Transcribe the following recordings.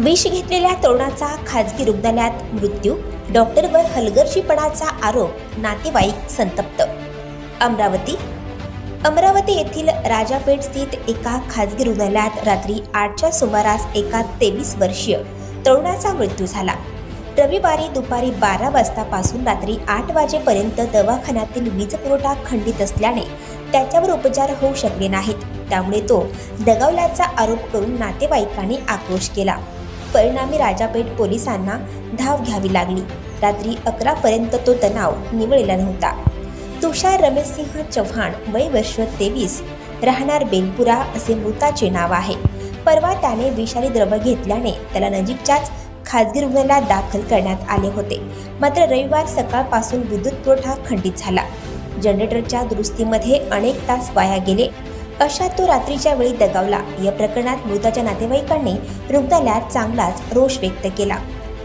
विष घेतलेल्या तरुणाचा खाजगी रुग्णालयात मृत्यू डॉक्टरवर हलगर्जीपणाचा आरोप नातेवाईक संतप्त. अमरावती अमरावती येथील राजापेठ स्थित एका खाजगी रुग्णालयात रात्री आठच्या सुमारास एका तेवीस वर्षीय तरुणाचा मृत्यू झाला. रविवारी दुपारी बारा वाजतापासून रात्री आठ वाजेपर्यंत दवाखान्यातील वीज पुरवठा खंडित असल्याने त्याच्यावर उपचार होऊ शकले नाहीत. त्यामुळे तो दगावल्याचा आरोप करून नातेवाईकांनी आक्रोश केला. परिणामी राजापेठ पोलिसांना धाव घ्यावी लागली. रात्री अकरापर्यंत तो तणाव निवळलेला नव्हता. तुषार रमेशसिंह चव्हाण वय वर्ष तेवीस राहणार बेलपुरा असे मृताचे नाव आहे. परवा त्याने विषारी द्रव्य घेतल्याने त्याला नजीकच्याच खाजगी रुग्णालयात दाखल करण्यात आले होते. मात्र रविवार सकाळपासून विद्युत पुरवठा खंडित झाला. जनरेटरच्या दुरुस्तीमध्ये अनेक तास वाया गेले. अशा तो रात्रीच्या वेळी दगावला. या प्रकरणात मृताच्या नातेवाईकांनी रुग्णालयात चांगलाच रोष व्यक्त केला.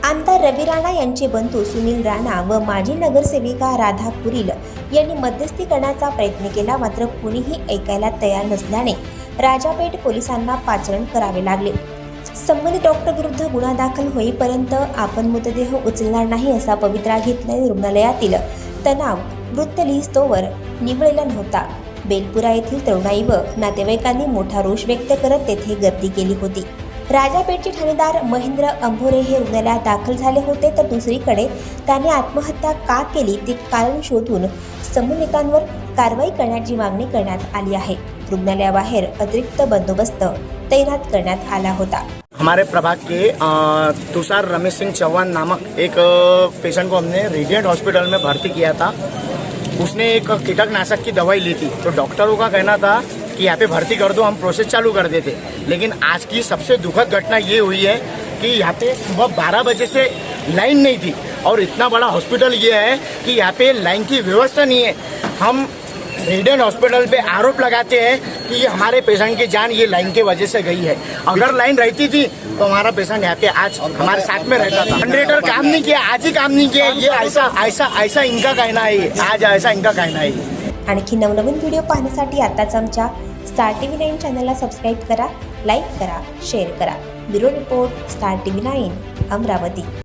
आमदार रवी राणा यांचे बंधू सुनील राणा व माजी नगरसेविका राधा पुरील यांनी मध्यस्थी करण्याचा प्रयत्न केला मात्र कुणीही ऐकायला तयार नसल्याने राजापेठ पोलिसांना पाचरण करावे लागले. संबंधित डॉक्टर विरुद्ध गुन्हा दाखल होईपर्यंत आपण मृतदेह उचलणार नाही असा पवित्रा घेतल्याने रुग्णालयातील तणाव वृत्त लिहिस्तोवर निवळलेला नव्हता. बेलपुरा येथील तरुणाई व नातेवाईकांनी मोठा रोष व्यक्त करत तेथे गर्दी केली होती. राजापेठचे ठाणेदार महेंद्र अंभोरे हे रुग्णालयात दाखल झाले होते तर दुसरीकडे त्याने आत्महत्या का केली ते कारण शोधून समन्वयकांवर कारवाई करण्याची मागणी करण्यात आली आहे. रुग्णालयाबाहेर अतिरिक्त बंदोबस्त तैनात करण्यात आला होता. हमारे प्रभाग के तुषार रमेश सिंह चौहान नामक एक पेशेंट को हमने रेडियंट हॉस्पिटल में भर्ती किया था। उसने एक कीटकनाशक की दवाई ली थी। तो डॉक्टरों का कहना था कि यहाँ पे भर्ती कर दो, हम प्रोसेस चालू कर देते। लेकिन आज की सबसे दुखद घटना ये हुई है कि यहाँ पे सुबह 12 बजे से लाइन नहीं थी। और इतना बड़ा हॉस्पिटल ये है कि यहाँ पे लाइन की व्यवस्था नहीं है। हम रेडियंट हॉस्पिटल पे आरोप लगाते हैं कि ये हमारे पेशेंट की जान ये लाइन की वजह से गई है। अगर लाइन रहती थी तो हमारा पेशेंट यहाँ पे आज हमारे साथ में रहता था। जनरेटर काम नहीं किया आज ही काम नहीं किया। ये ऐसा ऐसा ऐसा इनका कहना है आज ऐसा इनका कहना है। आणखी नवनवीन व्हिडिओ पाहण्यासाठी आताच आमच्या स्टार टी व्ही नाईन चॅनलला सबस्क्राईब करा लाईक करा शेअर करा. Bureau report star T V nine Amravati.